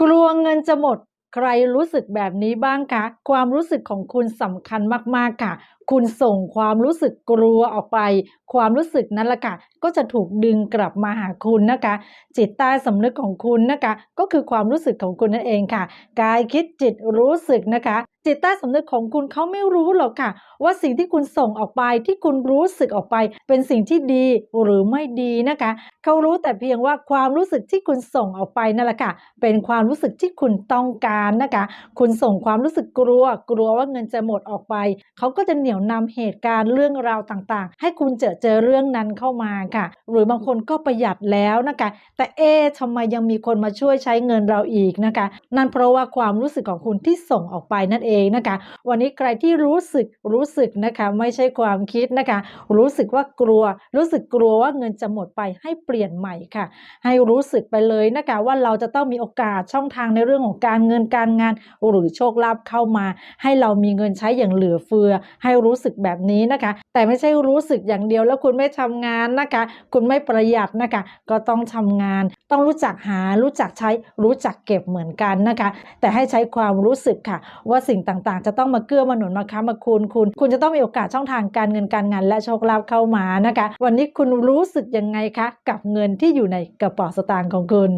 กลัวเงินจะหมด ใครรู้สึกแบบนี้บ้างคะ ความรู้สึกของคุณสำคัญมากๆค่ะ คุณส่งความรู้สึกกลัวออกไป ความรู้สึกนั้นละค่ะ ก็จะถูกดึงกลับมาหาคุณนะคะ จิตใต้สำนึกของคุณนะคะ ก็คือความรู้สึกของคุณนั่นเองค่ะ กายคิดจิตรู้สึกนะคะ จิตใต้สำนึกของคุณเขาไม่รู้หรอกค่ะ ว่าสิ่งที่คุณส่งออกไปที่คุณรู้สึกออกไป เป็นสิ่งที่ดีหรือไม่ดีนะคะเขารู้แต่เพียงว่าความรู้สึกที่คุณส่งออกไปนั่นแหละค่ะ เป็นความรู้สึกที่คุณต้องการนะคะ คุณส่งความรู้สึกกลัว กลัวว่าเงินจะหมดออกไปเขาก็จะเหนี่ยวนำเหตุการณ์เรื่องราวต่างๆ ให้คุณเจอเจอเรื่องนั้นเข้ามาค่ะ หรือบางคนก็ประหยัดแล้วนะคะ แต่เอ๊ะทำไมยังมีคนมาช่วยใช้เงินเราอีกนะคะ นั่นเพราะว่าความรู้สึกของคุณที่ส่งออกไปนั่นเองนะคะ วันนี้ใครที่รู้สึกรู้สึกนะคะไม่ใช่ความคิดนะคะ รู้สึกว่ากลัว รู้สึกกลัวว่าเงินจะหมดไปให้เปลี่ยนใหม่ค่ะ ให้รู้สึกไปเลยนะคะว่าเราจะต้องมีโอกาสช่องทางในเรื่องของการเงินการงาน หรือโชคลาภเข้ามา ให้เรามีเงินใช้อย่างเหลือเฟือ ให้รู้สึกแบบนี้นะคะ แต่ไม่ใช่รู้สึกอย่างเดียวแล้วคุณไม่ทำงานนะคะ คุณไม่ประหยัดนะคะ ก็ต้องทำงาน ต้องรู้จักหารู้จักใช้รู้จักเก็บเหมือนกันนะคะ แต่ให้ใช้ความรู้สึกค่ะ ว่าสิ่งต่างๆ จะต้องมาเกื้อมาหนุนมาค้ำมาคูณคุณ คุณจะต้องมีโอกาสช่องทางการเงินการงาน และโชคลาภเข้ามานะคะ วันนี้คุณรู้สึกยังไงคะ กับเงินที่อยู่ในกระเป๋าสตางค์ของคุณ